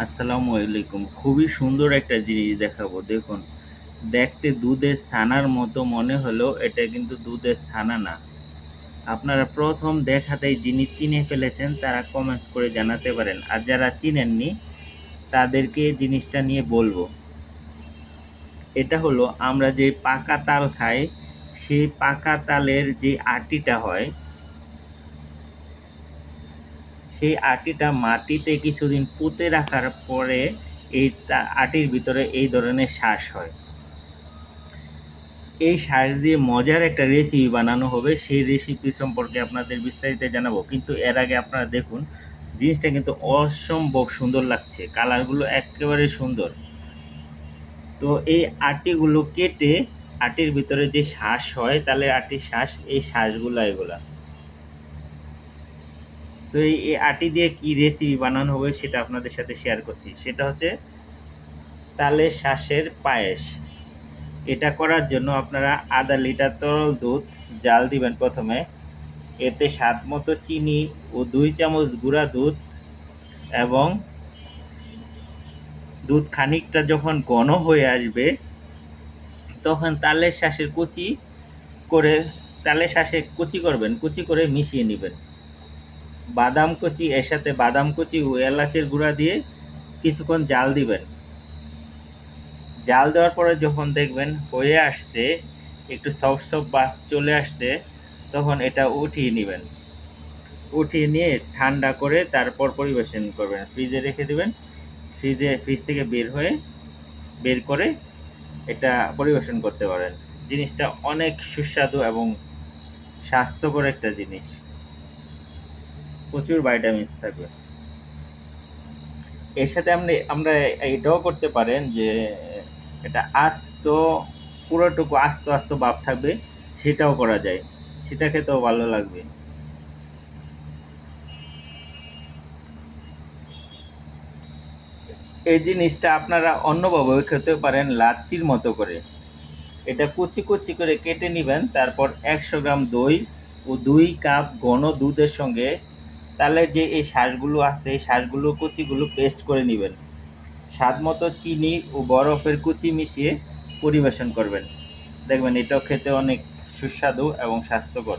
আসসালামু আলাইকুম। খুবই সুন্দর একটা জিনিস দেখাবো, দেখুন। দেখতে দুধের ছানার মতো মনে হলেও এটা কিন্তু দুধের ছানা না। আপনারা প্রথম দেখাতেই যিনি চিনে ফেলেছেন, তারা কমেন্টস করে জানাতে পারেন। আর যারা চিনেননি, তাদেরকে জিনিসটা নিয়ে বলব। এটা হলো, আমরা যে পাকা তাল খাই, সেই পাকা তালের যে আটিটা হয় সেই আটিটা মাটিতে কিছুদিন পুঁতে রাখার পরে এই আটির ভিতরে এই ধরনের শ্বাস হয়। এই শ্বাস দিয়ে মজার একটা রেসিপি বানানো হবে। সেই রেসিপি সম্পর্কে আপনাদের বিস্তারিত জানাব। কিন্তু এর আগে আপনারা দেখুন, জিনিসটা কিন্তু অসম্ভব সুন্দর লাগছে। কালারগুলো একেবারে সুন্দর। তো এই আটিগুলো কেটে আটির ভিতরে যে শ্বাস হয়, তাহলে আটির শ্বাস এই শ্বাসগুলো এগুলা। তো এই আটি দিয়ে কি রেসিপি বানানো হবে সেটা আপনাদের সাথে শেয়ার করছি। সেটা হচ্ছে তালের শ্বাসের পায়েস। এটা করার জন্য আপনারা আধা লিটার তরল দুধ জাল দিবেন প্রথমে। এতে স্বাদ মতো চিনি ও দুই চামচ গুঁড়া দুধ এবং দুধ খানিকটা যখন ঘন হয়ে আসবে, তখন তালের শ্বাসের কুচি করে, তালের শ্বাসে কুচি করবেন, কুচি করে মিশিয়ে নেবেন। বাদাম কুচি, এর সাথে বাদাম কুচি, ও এলাচের গুঁড়া দিয়ে কিছুক্ষণ জাল দিবেন। জাল দেওয়ার পরে যখন দেখবেন হয়ে আসছে, একটু সফট সফট বা চলে আসছে, তখন এটা উঠিয়ে নেবেন। উঠিয়ে নিয়ে ঠান্ডা করে তারপর পরিবেশন করবেন। ফ্রিজে রেখে দিবেন। ফ্রিজে, ফ্রিজ থেকে বের হয়ে বের করে এটা পরিবেশন করতে পারেন। জিনিসটা অনেক সুস্বাদু এবং স্বাস্থ্যকর একটা জিনিস। প্রচুর ভাইটামিনস থাকবে। এর সাথে আপনি আমরা এটাও করতে পারেন যে, এটা আস্ত, পুরোটুকু আস্ত আস্ত ভাব থাকবে, সেটাও করা যায়। সেটা খেতেও ভালো লাগবে। এই জিনিসটা আপনারা অন্যভাবে খেতে পারেন লাচ্ছির মতো করে। এটা কুচি কুচি করে কেটে নেবেন, তারপর একশো গ্রাম দই ও দুই কাপ ঘন দুধের সঙ্গে তাহলে যে এই শ্বাসগুলো আছে, এই শ্বাসগুলো কুচিগুলো পেস্ট করে নেবেন। স্বাদ মতো চিনি ও বরফের কুচি মিশিয়ে পরিবেশন করবেন। দেখবেন এটাও খেতে অনেক সুস্বাদু এবং স্বাস্থ্যকর।